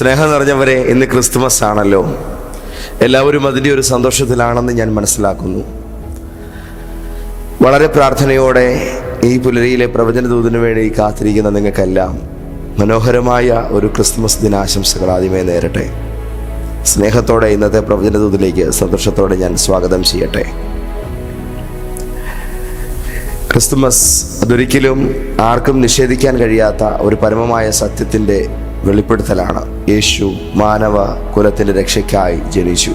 സ്നേഹം നിറഞ്ഞവരെ ഇന്ന് ക്രിസ്തുമസ് ആണല്ലോ. എല്ലാവരും അതിന്റെ ഒരു സന്തോഷത്തിലാണെന്ന് ഞാൻ മനസ്സിലാക്കുന്നു. വളരെ പ്രാർത്ഥനയോടെ ഈ പുലരിയിലെ പ്രവചന പ്രവചനദൂതിനു വേണ്ടി കാത്തിരിക്കുന്ന നിങ്ങൾക്കെല്ലാം മനോഹരമായ ഒരു ക്രിസ്തുമസ് ദിനാശംസകൾ ആദ്യമേ നേരട്ടെ. സ്നേഹത്തോടെ ഇന്നത്തെ പ്രവചന പ്രവചനദൂതിലേക്ക് സന്തോഷത്തോടെ ഞാൻ സ്വാഗതം ചെയ്യട്ടെ. ക്രിസ്തുമസ് അതൊരിക്കലും ആർക്കും നിഷേധിക്കാൻ കഴിയാത്ത ഒരു പരമമായ സത്യത്തിന്റെ വെളിപ്പെടുത്തലാണ്. യേശു മാനവ കുലത്തിന്റെ രക്ഷയ്ക്കായി ജനിച്ചു.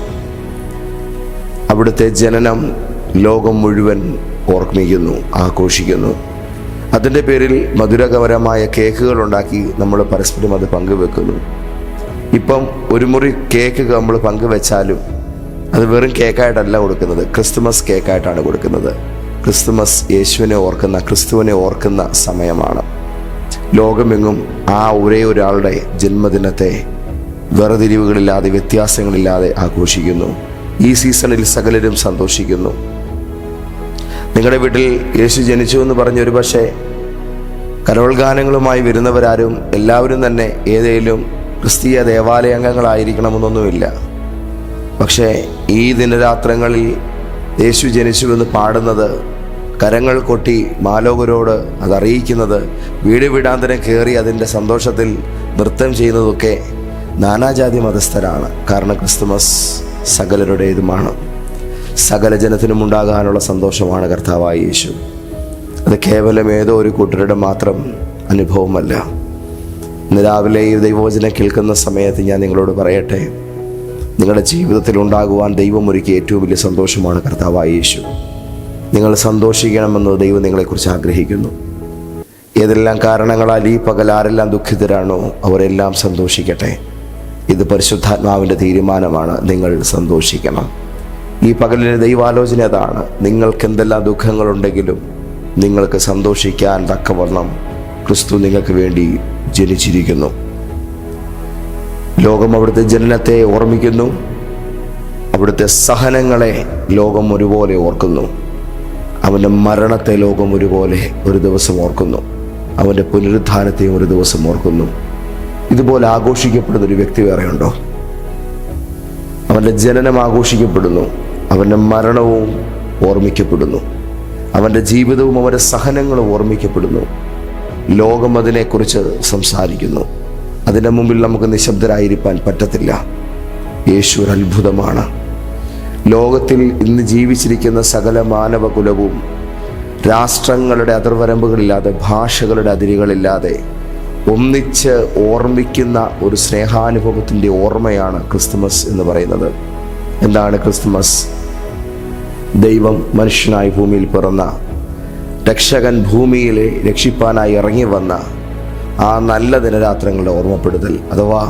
അവിടുത്തെ ജനനം ലോകം മുഴുവൻ ഓർമ്മിക്കുന്നു ആഘോഷിക്കുന്നു. അതിന്റെ പേരിൽ മധുരകരമായ കേക്കുകൾ ഉണ്ടാക്കി നമ്മൾ പരസ്പരം അത് പങ്കുവെക്കുന്നു. ഇപ്പം ഒരു മുറി കേക്ക് നമ്മൾ പങ്കുവെച്ചാലും അത് വെറും കേക്കായിട്ടല്ല കൊടുക്കുന്നത് ക്രിസ്തുമസ് കേക്കായിട്ടാണ് കൊടുക്കുന്നത്. ക്രിസ്തുമസ് യേശുവിനെ ഓർക്കുന്ന ക്രിസ്തുവിനെ ഓർക്കുന്ന സമയമാണ്. ലോകമെങ്ങും ആ ഒരേ ഒരാളുടെ ജന്മദിനത്തെ വേർതിരിവുകളില്ലാതെ വ്യത്യാസങ്ങളില്ലാതെ ആഘോഷിക്കുന്നു. ഈ സീസണിൽ സകലരും സന്തോഷിക്കുന്നു. നിങ്ങളുടെ വീട്ടിൽ യേശു ജനിച്ചു എന്ന് പറഞ്ഞ ഒരു പക്ഷേ കരോൾ ഗാനങ്ങളുമായി വരുന്നവരാരും എല്ലാവരും തന്നെ ഏതെങ്കിലും ക്രിസ്തീയ ദേവാലയംഗങ്ങളായിരിക്കണമെന്നൊന്നുമില്ല പക്ഷേ ഈ ദിനരാത്രങ്ങളിൽ യേശു ജനിച്ചുവെന്ന് പാടുന്നത് കരങ്ങൾ കൊട്ടി മാലോകരോട് അതറിയിക്കുന്നത് വീട് വീടാന്തരം കയറി അതിന്റെ സന്തോഷത്തിൽ നൃത്തം ചെയ്യുന്നതൊക്കെ നാനാജാതി മതസ്ഥരാണ്. കാരണം ക്രിസ്തുമസ് സകലരുടേതുമാണ്. സകല ജനത്തിനും ഉണ്ടാകാനുള്ള സന്തോഷമാണ് കർത്താവായ യേശു. അത് കേവലം ഏതോ ഒരു കൂട്ടരുടെ മാത്രം അനുഭവമല്ല. ഇന്ന് രാവിലെ ഈ ദൈവവചനം കേൾക്കുന്ന സമയത്ത് ഞാൻ നിങ്ങളോട് പറയട്ടെ. നിങ്ങളുടെ ജീവിതത്തിൽ ഉണ്ടാകുവാൻ ദൈവം ഒരുക്കി ഏറ്റവും വലിയ സന്തോഷമാണ് കർത്താവായ യേശു. നിങ്ങൾ സന്തോഷിക്കണമെന്ന് ദൈവം നിങ്ങളെക്കുറിച്ച് ആഗ്രഹിക്കുന്നു. ഏതെല്ലാം കാരണങ്ങളാൽ ഈ പകൽ ആരെല്ലാം ദുഃഖിതരാണോ അവരെല്ലാം സന്തോഷിക്കട്ടെ. ഇത് പരിശുദ്ധാത്മാവിന്റെ തീരുമാനമാണ്. നിങ്ങൾ സന്തോഷിക്കണം. ഈ പകലിലെ ദൈവാലോചന അതാണ്. നിങ്ങൾക്ക് എന്തെല്ലാം ദുഃഖങ്ങളുണ്ടെങ്കിലും നിങ്ങൾക്ക് സന്തോഷിക്കാൻ തക്കവണ്ണം ക്രിസ്തു നിങ്ങൾക്ക് വേണ്ടി ജനിച്ചിരിക്കുന്നു. ലോകം അവിടുത്തെ ജനനത്തെ ഓർമ്മിക്കുന്നു. അവിടുത്തെ സഹനങ്ങളെ ലോകം ഒരുപോലെ ഓർക്കുന്നു. അവന്റെ മരണത്തെ ലോകം ഒരുപോലെ ഒരു ദിവസം ഓർക്കുന്നു. അവന്റെ പുനരുദ്ധാനത്തെയും ഒരു ദിവസം ഓർക്കുന്നു. ഇതുപോലെ ആഘോഷിക്കപ്പെടുന്ന ഒരു വ്യക്തി വേറെ ഉണ്ടോ അവന്റെ ജനനം ആഘോഷിക്കപ്പെടുന്നു. അവന്റെ മരണവും ഓർമ്മിക്കപ്പെടുന്നു. അവന്റെ ജീവിതവും അവന്റെ സഹനങ്ങളും ഓർമ്മിക്കപ്പെടുന്നു. ലോകം അതിനെക്കുറിച്ച് സംസാരിക്കുന്നു. അതിന്റെ മുമ്പിൽ നമുക്ക് നിശബ്ദരായിരിക്കാൻ പറ്റത്തില്ല. യേശു ഒരു അത്ഭുതമാണ്. ലോകത്തിൽ ഇന്ന് ജീവിച്ചിരിക്കുന്ന സകല മാനവകുലവും രാഷ്ട്രങ്ങളുടെ അതിർവരമ്പുകളില്ലാതെ ഭാഷകളുടെ അതിരുകളില്ലാതെ ഒന്നിച്ച് ഓർമ്മിക്കുന്ന ഒരു സ്നേഹാനുഭവത്തിന്റെ ഓർമ്മയാണ് ക്രിസ്തുമസ് എന്ന് പറയുന്നത്. എന്താണ് ക്രിസ്തുമസ്? ദൈവം മനുഷ്യനായി ഭൂമിയിൽ പിറന്ന രക്ഷകൻ ഭൂമിയിലെ രക്ഷിപ്പാനായി ഇറങ്ങി വന്ന ആ നല്ല ദിനരാത്രങ്ങളുടെ ഓർമ്മപ്പെടുത്തൽ അഥവാ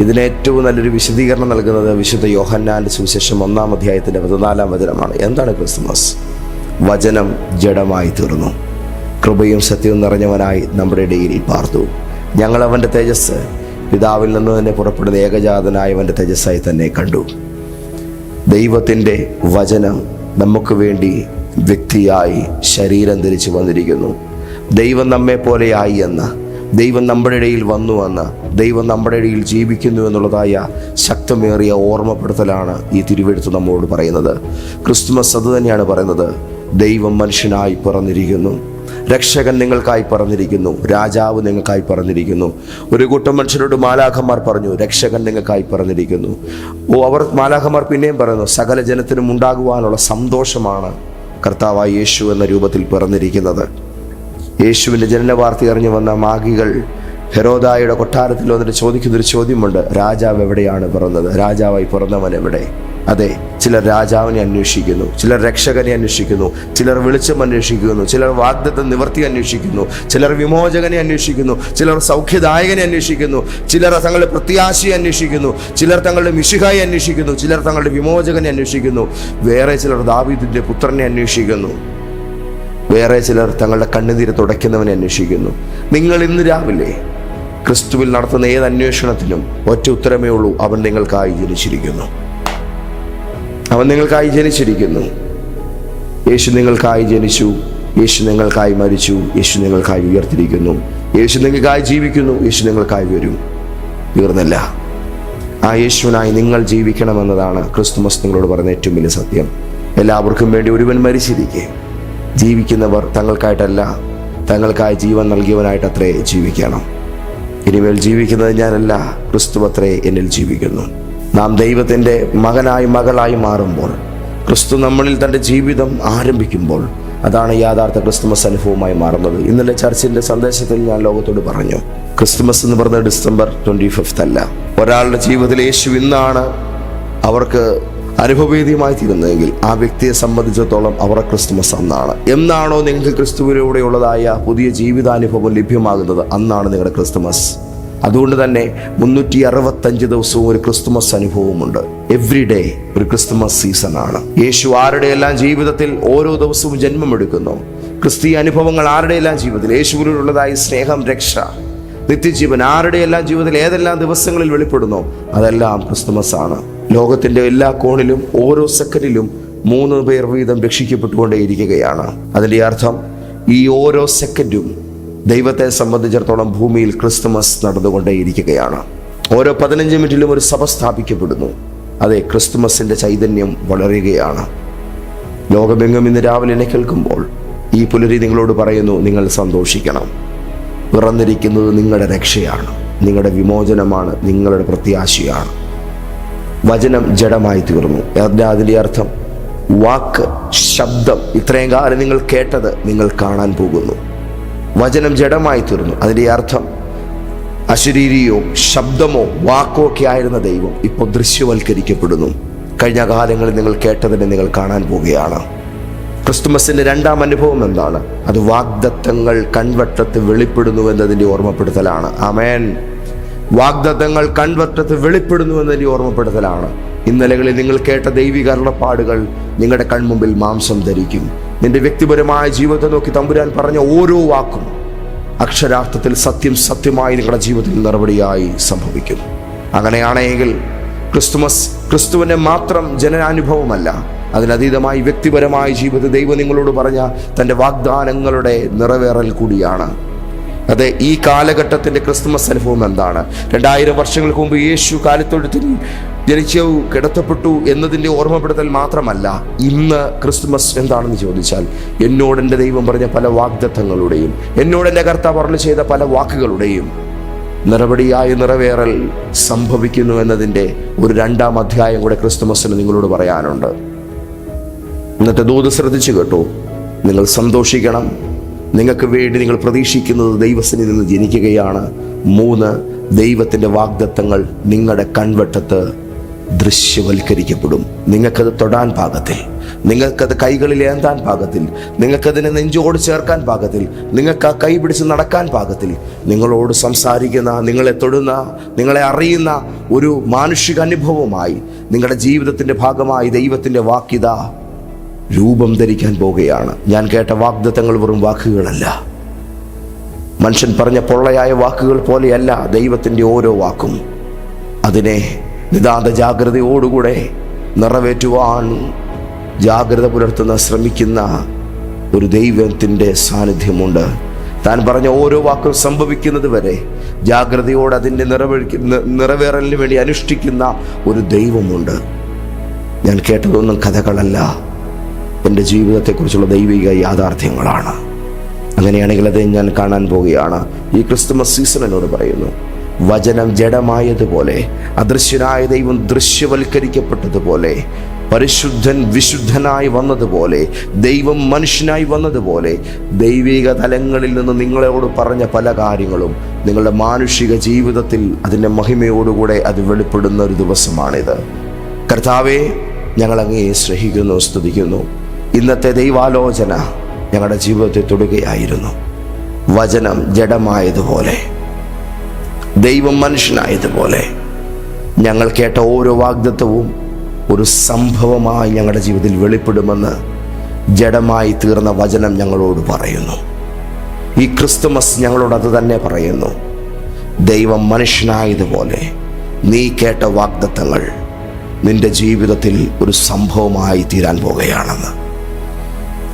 ഇതിന് ഏറ്റവും നല്ലൊരു വിശദീകരണം നൽകുന്നത് വിശുദ്ധ യോഹന്നാന്റെ സുവിശേഷം ഒന്നാം അധ്യായത്തിന്റെ പതിനാലാം വചനമാണ്. എന്താണ് ക്രിസ്തുമസ്? വചനം ജഡമായി തീർന്നു. കൃപയും സത്യവും നിറഞ്ഞവനായി നമ്മുടെ ഇടയിൽ പാർത്തു. ഞങ്ങൾ അവന്റെ തേജസ് പിതാവിൽ നിന്ന് തന്നെ പുറപ്പെടുന്ന ഏകജാതനായവന്റെ തേജസ്സായി തന്നെ കണ്ടു. ദൈവത്തിന്റെ വചനം നമുക്ക് വേണ്ടി വ്യക്തിയായി ശരീരം ധരിച്ചു വന്നിരിക്കുന്നു. ദൈവം നമ്മെ പോലെയായി എന്ന് ദൈവം നമ്മുടെ ഇടയിൽ വന്നു എന്ന് ദൈവം നമ്മുടെ ഇടയിൽ ജീവിക്കുന്നു എന്നുള്ളതായ ശക്തമേറിയ ഓർമ്മപ്പെടുത്തലാണ് ഈ തിരുവെഴുത്ത് നമ്മോട് പറയുന്നത്. ക്രിസ്തുമസ് അത് തന്നെയാണ് പറയുന്നത്. ദൈവം മനുഷ്യനായി പിറന്നിരിക്കുന്നു. രക്ഷകൻ നിങ്ങൾക്കായി പറഞ്ഞിരിക്കുന്നു രാജാവ് നിങ്ങൾക്കായി പറഞ്ഞിരിക്കുന്നു ഒരു കൂട്ടം മനുഷ്യരോട് മാലാഖമാർ പറഞ്ഞു രക്ഷകൻ നിങ്ങൾക്കായി പറഞ്ഞിരിക്കുന്നു ഓ അവർ മാലാഖമാർ പിന്നെയും പറയുന്നു സകല ജനത്തിനും ഉണ്ടാകുവാനുള്ള സന്തോഷമാണ് കർത്താവായ യേശു എന്ന രൂപത്തിൽ പിറന്നിരിക്കുന്നത്. യേശുവിന്റെ ജനന വാർത്ത അറിഞ്ഞു വന്ന മാഗികൾ ഹെരോദായുടെ കൊട്ടാരത്തിൽ വന്നിട്ട് ചോദിക്കുന്നൊരു ചോദ്യമുണ്ട് രാജാവ് എവിടെയാണ് പിറന്നത്? രാജാവായി പിറന്നവൻ എവിടെ? അതെ ചിലർ രാജാവിനെ അന്വേഷിക്കുന്നു ചിലർ രക്ഷകനെ അന്വേഷിക്കുന്നു ചിലർ വെളിച്ചം അന്വേഷിക്കുന്നു ചിലർ വാഗ്ദത്ത നിവർത്തി അന്വേഷിക്കുന്നു ചിലർ വിമോചകനെ അന്വേഷിക്കുന്നു ചിലർ സൗഖ്യദായകനെ അന്വേഷിക്കുന്നു ചിലർ തങ്ങളുടെ പ്രത്യാശയെ അന്വേഷിക്കുന്നു ചിലർ തങ്ങളുടെ മിശിഹായി അന്വേഷിക്കുന്നു ചിലർ തങ്ങളുടെ വിമോചകനെ അന്വേഷിക്കുന്നു. വേറെ ചിലർ ദാവീദിന്റെ പുത്രനെ അന്വേഷിക്കുന്നു. വേറെ ചിലർ തങ്ങളുടെ കണ്ണുനീര് തുടയ്ക്കുന്നവനെ അന്വേഷിക്കുന്നു. നിങ്ങൾ ഇന്ന് രാവിലെ ക്രിസ്തുവിൽ നടത്തുന്ന ഏത് അന്വേഷണത്തിനും ഒറ്റ ഉത്തരമേ ഉള്ളൂ അവൻ നിങ്ങൾക്കായി ജനിച്ചിരിക്കുന്നു. അവൻ നിങ്ങൾക്കായി ജനിച്ചിരിക്കുന്നു. യേശു നിങ്ങൾക്കായി ജനിച്ചു യേശു നിങ്ങൾക്കായി മരിച്ചു യേശു നിങ്ങൾക്കായി ഉയർത്തിരിക്കുന്നു. യേശു നിങ്ങൾക്കായി ജീവിക്കുന്നു യേശു നിങ്ങൾക്കായി വരും. തീർന്നല്ല ആ യേശുവിനായി നിങ്ങൾ ജീവിക്കണമെന്നതാണ് ക്രിസ്തുമസ് നിങ്ങളോട് പറഞ്ഞ ഏറ്റവും വലിയ സത്യം. എല്ലാവർക്കും വേണ്ടി ഒരുവൻ മരിച്ചിരിക്കെ. ജീവിക്കുന്നവർ തങ്ങൾക്കായിട്ടല്ല തങ്ങൾക്കായി ജീവൻ നൽകിയവനായിട്ട് അത്രേ ജീവിക്കണം. ഇനിമേൽ ജീവിക്കുന്നത് ഞാനല്ല ക്രിസ്തു അത്രേ എന്നിൽ ജീവിക്കുന്നു. നാം ദൈവത്തിന്റെ മകനായി മകളായി മാറുമ്പോൾ ക്രിസ്തു നമ്മളിൽ തന്റെ ജീവിതം ആരംഭിക്കുമ്പോൾ അതാണ് യാഥാർത്ഥ ക്രിസ്തുമസ് അനുഭവമായി മാറുന്നത്. ഇന്നലെ ചർച്ചിന്റെ സന്ദേശത്തിൽ ഞാൻ ലോകത്തോട് പറഞ്ഞു ക്രിസ്തുമസ് എന്ന് പറഞ്ഞ ഡിസംബർ ട്വന്റി ഫിഫ്ത്ത് അല്ല. ഒരാളുടെ ജീവിതത്തിൽ യേശു ഇന്നാണ് അവർക്ക് അനുഭവവേദ്യമായി തീരുന്നതെങ്കിൽ ആ വ്യക്തിയെ സംബന്ധിച്ചിടത്തോളം അവരുടെ ക്രിസ്തുമസ് അന്നാണ്. എന്നാണോ നിങ്ങൾക്ക് ക്രിസ്തുവിലൂടെയുള്ളതായ പുതിയ ജീവിതാനുഭവം ലഭ്യമാകുന്നത്? അന്നാണ് നിങ്ങളുടെ ക്രിസ്തുമസ്. അതുകൊണ്ട് തന്നെ മുന്നൂറ്റി അറുപത്തഞ്ച് ദിവസവും ഒരു ക്രിസ്തുമസ് അനുഭവമുണ്ട്. എവ്രി ഡേ ഒരു ക്രിസ്തുമസ് സീസൺ ആണ്. യേശു ആരുടെയെല്ലാം ജീവിതത്തിൽ ഓരോ ദിവസവും ജന്മമെടുക്കുന്നു? ക്രിസ്തീയ അനുഭവങ്ങൾ ആരുടെയെല്ലാം ജീവിതത്തിൽ? യേശുവിനോടുള്ളതായ സ്നേഹം രക്ഷ നിത്യജീവൻ ആരുടെയെല്ലാം ജീവിതത്തിൽ ഏതെല്ലാം ദിവസങ്ങളിൽ വെളിപ്പെടുന്നു? അതെല്ലാം ക്രിസ്തുമസ് ആണ്. ലോകത്തിന്റെ എല്ലാ കോണിലും ഓരോ സെക്കൻഡിലും മൂന്ന് പേർ വീതം രക്ഷിക്കപ്പെട്ടുകൊണ്ടേയിരിക്കുകയാണ്. അതിന്റെ അർത്ഥം ഈ ഓരോ സെക്കൻഡും ദൈവത്തെ സംബന്ധിച്ചിടത്തോളം ഭൂമിയിൽ ക്രിസ്തുമസ് നടന്നുകൊണ്ടേയിരിക്കുകയാണ്. ഓരോ പതിനഞ്ച് മിനിറ്റിലും ഒരു സഭ സ്ഥാപിക്കപ്പെടുന്നു. അതെ ക്രിസ്തുമസിന്റെ ചൈതന്യം വളരുകയാണ്. ലോകമെങ്ങും ഇന്ന് രാവിലെ എന്നെ കേൾക്കുമ്പോൾ ഈ പുലരി നിങ്ങളോട് പറയുന്നു നിങ്ങൾ സന്തോഷിക്കണം. പിറന്നിരിക്കുന്നത് നിങ്ങളുടെ രക്ഷയാണ്. നിങ്ങളുടെ വിമോചനമാണ് നിങ്ങളുടെ പ്രത്യാശയാണ്. വചനം ജഡമായി തീർന്നു. അതിന്റെ അതിന്റെ അർത്ഥം വാക്ക് ശബ്ദം ഇത്രയും കാലം നിങ്ങൾ കേട്ടത് നിങ്ങൾ കാണാൻ പോകുന്നു. വചനം ജഡമായി തീർന്നു. അതിന്റെ അർത്ഥം അശരീരിയോ ശബ്ദമോ വാക്കോ ഒക്കെ ആയിരുന്ന ദൈവം ഇപ്പോൾ ദൃശ്യവൽക്കരിക്കപ്പെടുന്നു. കഴിഞ്ഞ കാലങ്ങളിൽ നിങ്ങൾ കേട്ടതിനെ നിങ്ങൾ കാണാൻ പോവുകയാണ്. ക്രിസ്തുമസിന്റെ രണ്ടാം അനുഭവം എന്താണ്? അത് വാഗ്ദത്തങ്ങൾ കൺവട്ടത്ത് വെളിപ്പെടുന്നു എന്നതിന്റെ ഓർമ്മപ്പെടുത്തലാണ്. ആമേൻ. വാഗ്ദത്തങ്ങൾ കൺവട്ടത്ത് വെളിപ്പെടുന്നു ഈ ഓർമ്മപ്പെടുത്തലാണ്. ഇന്നലകളിൽ നിങ്ങൾ കേട്ട ദൈവിക അരുളപ്പാടുകൾ നിങ്ങളുടെ കൺമുമ്പിൽ മാംസം ധരിക്കും. നിന്റെ വ്യക്തിപരമായ ജീവിതത്തെ നോക്കി തമ്പുരാൻ പറഞ്ഞ ഓരോ വാക്കും അക്ഷരാർത്ഥത്തിൽ സത്യം സത്യമായി നിങ്ങളുടെ ജീവിതത്തിൽ നടപടിയായി സംഭവിക്കും. അങ്ങനെയാണെങ്കിൽ ക്രിസ്തുമസ് ക്രിസ്തുവിന്റെ മാത്രം ജനനാനുഭവമല്ല അതിനതീതമായി വ്യക്തിപരമായ ജീവിതത്തിൽ ദൈവം നിങ്ങളോട് പറഞ്ഞ തന്റെ വാഗ്ദാനങ്ങളുടെ നിറവേറൽ കൂടിയാണ്. അതെ ഈ കാലഘട്ടത്തിന്റെ ക്രിസ്മസ് അനുഭവം എന്താണ്? രണ്ടായിരം വർഷങ്ങൾക്ക് മുമ്പ് യേശു കാലത്തൊഴുത്തിൽ ജനിച്ചു കിടത്തപ്പെട്ടു എന്നതിന്റെ ഓർമ്മപ്പെടുത്തൽ മാത്രമല്ല ഇന്ന് ക്രിസ്മസ് എന്താണെന്ന് ചോദിച്ചാൽ എന്നോട് എന്റെ ദൈവം പറഞ്ഞ പല വാഗ്ദത്തങ്ങളുടെയും എന്നോട് എന്റെ കർത്താവ് പറഞ്ഞു ചെയ്ത പല വാക്കുകളുടെയും നിറപടിയായ നിറവേറൽ സംഭവിക്കുന്നു എന്നതിന്റെ ഒരു രണ്ടാം അധ്യായം കൂടെ ക്രിസ്തുമസിന് നിങ്ങളോട് പറയാനുണ്ട്. ഇന്നത്തെ ദൂത് ശ്രദ്ധിച്ചു കേട്ടോ. നിങ്ങൾ സന്തോഷിക്കണം. നിങ്ങൾക്ക് വേണ്ടി നിങ്ങൾ പ്രതീക്ഷിക്കുന്നത് ദൈവസനിൽ നിന്ന് ജനിക്കുകയാണ്. മൂന്ന് ദൈവത്തിന്റെ വാഗ്ദത്തങ്ങൾ നിങ്ങളുടെ കൺവട്ടത്ത് ദൃശ്യവൽക്കരിക്കപ്പെടും. നിങ്ങൾക്കത് തൊടാൻ പാകത്തിൽ നിങ്ങൾക്കത് കൈകളിൽ ഏന്താൻ പാകത്തിൽ നിങ്ങൾക്കതിനെ നെഞ്ചോട് ചേർക്കാൻ പാകത്തിൽ നിങ്ങൾക്ക് ആ കൈ പിടിച്ച് നടക്കാൻ പാകത്തിൽ നിങ്ങളോട് സംസാരിക്കുന്ന നിങ്ങളെ തൊടുന്ന നിങ്ങളെ അറിയുന്ന ഒരു മാനുഷിക അനുഭവമായി നിങ്ങളുടെ ജീവിതത്തിന്റെ ഭാഗമായി ദൈവത്തിന്റെ വാക്യത രൂപം ധരിക്കാൻ പോകുകയാണ് ഞാൻ കേട്ട വാഗ്ദത്തങ്ങൾ വെറും വാക്കുകളല്ല. മനുഷ്യൻ പറഞ്ഞ പൊള്ളയായ വാക്കുകൾ പോലെയല്ല ദൈവത്തിന്റെ ഓരോ വാക്കും. അതിനെ നിതാന്ത ജാഗ്രതയോടുകൂടെ നിറവേറ്റുവാൻ ജാഗ്രത പുലർത്തുന്ന ശ്രമിക്കുന്ന ഒരു ദൈവത്തിന്റെ സാന്നിധ്യമുണ്ട്. താൻ പറഞ്ഞ ഓരോ വാക്കും സംഭവിക്കുന്നത് വരെ ജാഗ്രതയോടെ അതിന്റെ നിറവേഴി നിറവേറലിന് വേണ്ടി അനുഷ്ഠിക്കുന്ന ഒരു ദൈവമുണ്ട്. ഞാൻ കേട്ടതൊന്നും കഥകളല്ല. എന്റെ ജീവിതത്തെക്കുറിച്ചുള്ള ദൈവിക യാഥാർത്ഥ്യങ്ങളാണ്. അങ്ങനെയാണെങ്കിൽ അത് ഞാൻ കാണാൻ പോവുകയാണ്. ഈ ക്രിസ്തുമസ് സീസൺ എന്നോട് പറയുന്നു വചനം ജഡമായതുപോലെ അദൃശ്യനായ ദൈവം ദൃശ്യവൽക്കരിക്കപ്പെട്ടതുപോലെ പരിശുദ്ധൻ വിശുദ്ധനായി വന്നതുപോലെ ദൈവം മനുഷ്യനായി വന്നതുപോലെ ദൈവിക തലങ്ങളിൽ നിന്ന് നിങ്ങളോട് പറഞ്ഞ പല കാര്യങ്ങളും നിങ്ങളുടെ മാനുഷിക ജീവിതത്തിൽ അതിന്റെ മഹിമയോടുകൂടെ അത് വെളിപ്പെടുന്ന ഒരു ദിവസമാണിത്. കർത്താവെ ഞങ്ങൾ അങ്ങേ സ്നേഹിക്കുന്നു സ്തുതിക്കുന്നു. ഇന്നത്തെ ദൈവാലോചന ഞങ്ങളുടെ ജീവിതത്തെ തൊടുകയായിരുന്നു. വചനം ജഡമായതുപോലെ ദൈവം മനുഷ്യനായതുപോലെ ഞങ്ങൾ കേട്ട ഓരോ വാഗ്ദത്വവും ഒരു സംഭവമായി ഞങ്ങളുടെ ജീവിതത്തിൽ വെളിപ്പെടുമെന്ന് ജഡമായി തീർന്ന വചനം ഞങ്ങളോട് പറയുന്നു. ഈ ക്രിസ്തുമസ് ഞങ്ങളോട് അത് തന്നെ പറയുന്നു. ദൈവം മനുഷ്യനായതുപോലെ നീ കേട്ട വാഗ്ദത്തങ്ങൾ നിന്റെ ജീവിതത്തിൽ ഒരു സംഭവമായി തീരാൻ പോകുകയാണെന്ന്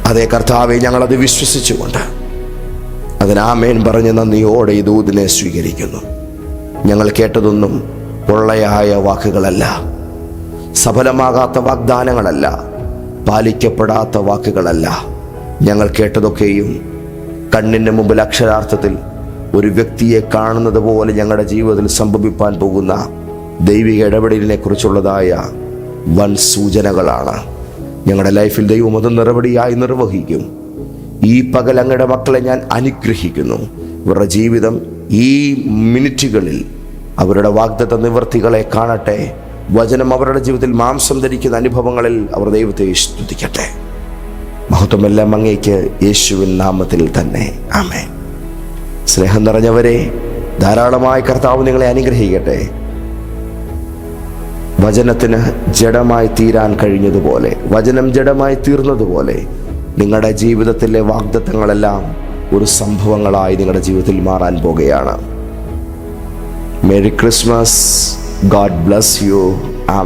അതേ കർത്താവെ ഞങ്ങളത് വിശ്വസിച്ചുകൊണ്ട് അതിനാമേൻ പറഞ്ഞ് നന്ദിയോടെ ഈ ദൂതിനെ സ്വീകരിക്കുന്നു. ഞങ്ങൾ കേട്ടതൊന്നും പൊള്ളയായ വാക്കുകളല്ല സഫലമാകാത്ത വാഗ്ദാനങ്ങളല്ല പാലിക്കപ്പെടാത്ത വാക്കുകളല്ല. ഞങ്ങൾ കേട്ടതൊക്കെയും കണ്ണിന്റെ മുമ്പിൽ അക്ഷരാർത്ഥത്തിൽ ഒരു വ്യക്തിയെ കാണുന്നത് പോലെ ഞങ്ങളുടെ ജീവിതത്തിൽ സംഭവിപ്പാൻ പോകുന്ന ദൈവിക ഇടപെടലിനെ കുറിച്ചുള്ളതായ വൻ സൂചനകളാണ് ഞങ്ങളുടെ ലൈഫിൽ ദൈവം അത് നിറപടിയായി നിർവഹിക്കും. ഈ പകൽ അങ്ങയുടെ മക്കളെ ഞാൻ അനുഗ്രഹിക്കുന്നു. ഇവരുടെ ജീവിതം ഈ മിനിറ്റുകളിൽ അവരുടെ വാഗ്ദത്ത നിവൃത്തികളെ കാണട്ടെ. വചനം അവരുടെ ജീവിതത്തിൽ മാംസം ധരിക്കുന്ന അനുഭവങ്ങളിൽ അവർ ദൈവത്തെ സ്തുതിക്കട്ടെ. മഹത്വമെല്ലാം അങ്ങേക്ക് യേശുവിൻ നാമത്തിൽ തന്നെ. ആമേ സ്നേഹം നിറഞ്ഞവരെ ധാരാളമായി കർത്താവ് നിങ്ങളെ അനുഗ്രഹിക്കട്ടെ. വചനത്തിന് ജഡമായി തീരാൻ കഴിഞ്ഞതുപോലെ വചനം ജഡമായി തീർന്നതുപോലെ നിങ്ങളുടെ ജീവിതത്തിലെ വാഗ്ദത്തങ്ങളെല്ലാം ഒരു സംഭവങ്ങളായി നിങ്ങളുടെ ജീവിതത്തിൽ മാറാൻ പോകുകയാണ്. Merry Christmas god bless you ആ